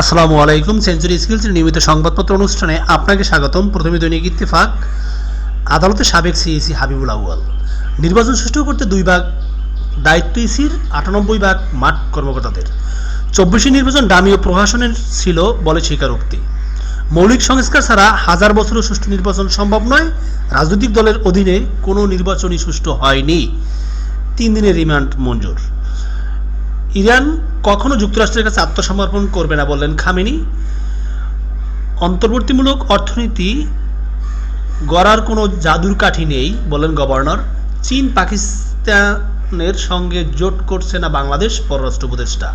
আসসালামু আলাইকুম সেঞ্চুরি স্কিলসের নিয়মিত সংবাদপত্র অনুষ্ঠানে আপনাকে স্বাগতম। প্রথমে দৈনিক ইত্তেফাক। আদালতে সাবেক সিইসি হাবিবুল আউয়াল। নির্বাচন সুষ্ঠু করতে দুই ভাগ দায়িত্ব ইসির আটানব্বই ভাগ মাঠ কর্মকর্তাদের। চব্বিশে নির্বাচন ডামি ও প্রশাসনের ছিল বলে স্বীকারোক্তি। মৌলিক সংস্কার ছাড়া হাজার বছরও সুষ্ঠু নির্বাচন সম্ভব নয়। রাজনৈতিক দলের অধীনে কোনো নির্বাচনই সুষ্ঠু হয়নি। তিন দিনের রিমান্ড মঞ্জুর। ইরান কখনো যুক্তরাষ্ট্রের কাছে আত্মসমর্পণ করবে না বললেন খামেনি। অন্তর্বর্তীমূলক অর্থনীতি গড়ার কোনো জাদুর কাঠি নেই বলেন গভর্নর। চীন পাকিস্তানের সঙ্গে জোট করছে না বাংলাদেশ, পররাষ্ট্র উপদেষ্টা।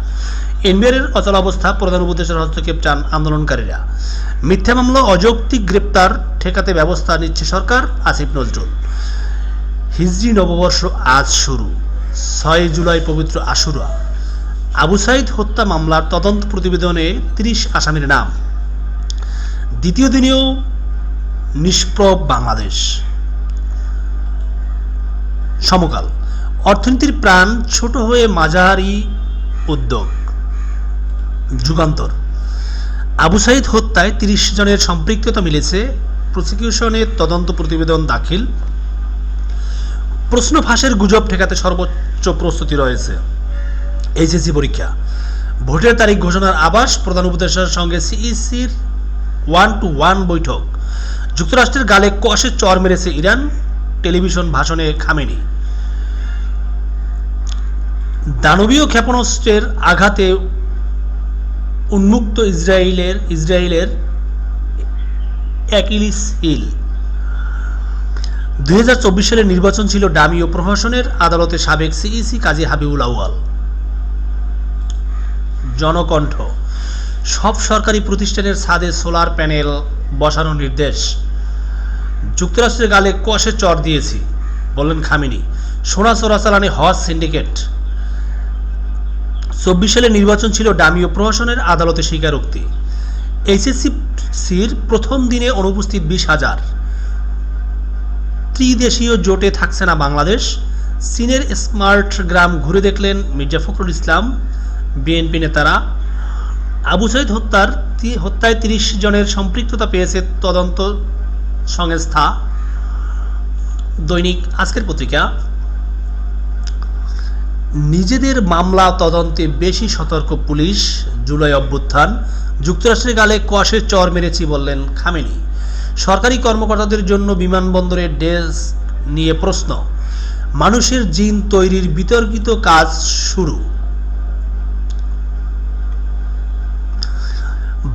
এনবিআরের অচলাবস্থা প্রধান উপদেষ্টার হস্তক্ষেপ চান আন্দোলনকারীরা। মিথ্যা মামলা, অযৌক্তিক গ্রেপ্তার ঠেকাতে ব্যবস্থা নিচ্ছে সরকার, আসিফ নজরুল। হিজরি নববর্ষ আজ শুরু, ছয় জুলাই পবিত্র আশুরা। আবু সাইদ হত্যা মামলার তদন্ত প্রতিবেদনে তিরিশ আসামির নাম। দ্বিতীয় দিনেও নিষ্প্রভ বাংলাদেশ। সমকাল। অর্থনীতির প্রাণ ছোট হয়ে মাঝারি উদ্যোগ। যুগান্তর। আবু সাইদ হত্যায় তিরিশ জনের সম্পৃক্ততা মিলেছে। প্রসিকিউশনের তদন্ত প্রতিবেদন দাখিল। প্রশ্ন ফাঁসের গুজব ঠেকাতে সর্বোচ্চ প্রস্তুতি রয়েছে। এইচএসসি পরীক্ষা। ভোটের তারিখ ঘোষণার আবাস প্রধান উপদেষ্টার সঙ্গে সিইসির ওয়ান টু ওয়ান বৈঠক। যুক্তরাষ্ট্রের গালে কষে চর মেরেছে ইরান, টেলিভিশন ভাষণে খামেনি। দানবীয় ক্ষেপণাস্ত্রের আঘাতে উন্মুক্ত ইসরায়েলের ইসরায়েলের অ্যাকিলিস হিল। দুই হাজার চব্বিশ সালের নির্বাচন ছিল ডামি ও প্রহসনের আদালতে সাবেক সিইসি কাজী হাবিবুল আউয়াল। জনকণ্ঠ। সব সরকারি প্রতিষ্ঠানের ছাদে সোলার প্যানেল বসানোর নির্দেশ। যুক্তরাষ্ট্রের গালে কষে চর দিয়েছি, বললেন খামিনি। সোনা চোরাচালানি হজ সিন্ডিকেট। চব্বিশ সালে নির্বাচন ছিল ডামি ও প্রহসনের আদালতে স্বীকারোক্তি। এইচএসসির প্রথম দিনে অনুপস্থিত বিশ হাজার। ত্রিদেশীয় জোটে থাকছে না বাংলাদেশ। চীনের স্মার্ট গ্রাম ঘুরে দেখলেন মির্জা ফখরুল ইসলাম। বিএনপি নেতারা। আবু সাইদ হত্যার হত্যায় তিরিশ জনের সম্পৃক্ততা পেয়েছে তদন্ত সংস্থা দৈনিক আজকের পত্রিকা। নিজেদের মামলা তদন্তে বেশি সতর্ক পুলিশ জুলাই অভ্যুত্থান। যুক্তরাষ্ট্রের গালে কষে চর মেরেছি বললেন খামেনি। সরকারি কর্মকর্তাদের জন্য বিমানবন্দরের ডেস্ক নিয়ে প্রশ্ন। মানুষের জিন তৈরির বিতর্কিত কাজ শুরু।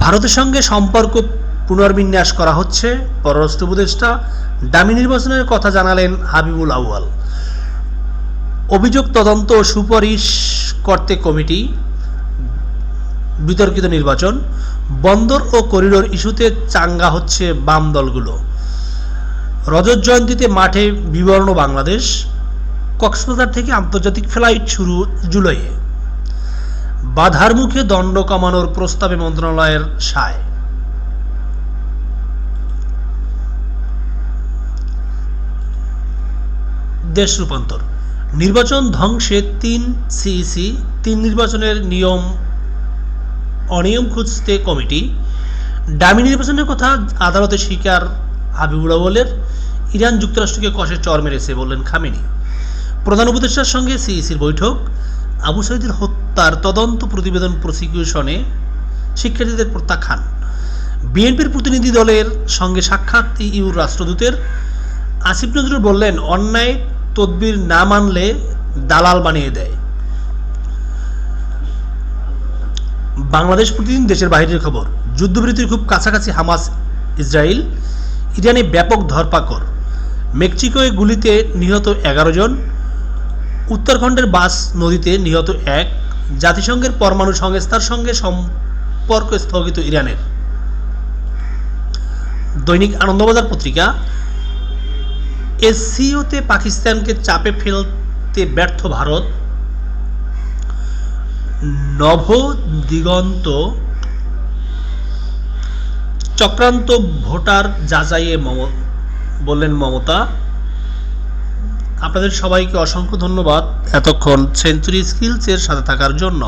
ভারতের সঙ্গে সম্পর্ক পুনর্বিন্যাস করা হচ্ছে। পররাষ্ট্র উপদেষ্টা দামি নির্বাচনের কথা জানালেন হাবিবুল আউয়াল। অভিযোগ তদন্ত ও সুপারিশ করতে কমিটি, বিতর্কিত নির্বাচন, বন্দর ও করিডোর ইস্যুতে চাঙ্গা হচ্ছে বাম দলগুলো। রজত জয়ন্তীতে মাঠে বিবর্ণ বাংলাদেশ। কক্সবাজার থেকে আন্তর্জাতিক ফ্লাইট শুরু জুলাইয়ে। বাধার মুখে দণ্ড কমানোর প্রস্তাবে মন্ত্রণালয়ের সায়। দেশ রূপান্তর। নির্বাচন ধ্বংসে তিন সিইসি, তিন নির্বাচনের নিয়ম, অনিয়ম খুঁজতে কমিটি। ডামি নির্বাচনের কথা আদালতে স্বীকার হাবিবুল আউয়ালের। ইরান যুক্তরাষ্ট্রকে কষে চর মেরেছে বললেন খামেনি। প্রধান উপদেষ্টার সঙ্গে সিইসির বৈঠক। আবু সাইদের হত্যার তদন্ত প্রতিবেদন প্রসিকিউশনে শিক্ষার্থীদের প্রত্যাখ্যান। বিএনপির প্রতিনিধি দলের সঙ্গে সাক্ষাৎ ইউর রাষ্ট্রদূতের আসিফ নজরুল বললেন, অন্যায় তদবির না মানলে দালাল বানিয়ে দেয়। বাংলাদেশ প্রতিদিন দেশের বাইরের খবর। যুদ্ধবিরতির খুব কাছাকাছি হামাস, ইসরায়েল। ইরানে ব্যাপক ধরপাকড়। মেক্সিকোয় গুলিতে নিহত এগারো জন। উত্তরাখণ্ডের বাস নদীতে নিহত এক জাতিসংঘের পরমাণু সংস্থার সঙ্গে সম্পর্ক স্থগিত ইরানের। দৈনিক আনন্দবাজার পত্রিকা, এসসিওতে পাকিস্তানকে চাপে ফেলতে ব্যর্থ ভারত। নভ দিগন্ত চক্রান্ত ভোটার যাচাইয়ে মম, বললেন মমতা। আপনাদের সবাইকে অসংখ্য ধন্যবাদ এতক্ষণ সেঞ্চুরি স্কিলসের সাথে থাকার জন্য।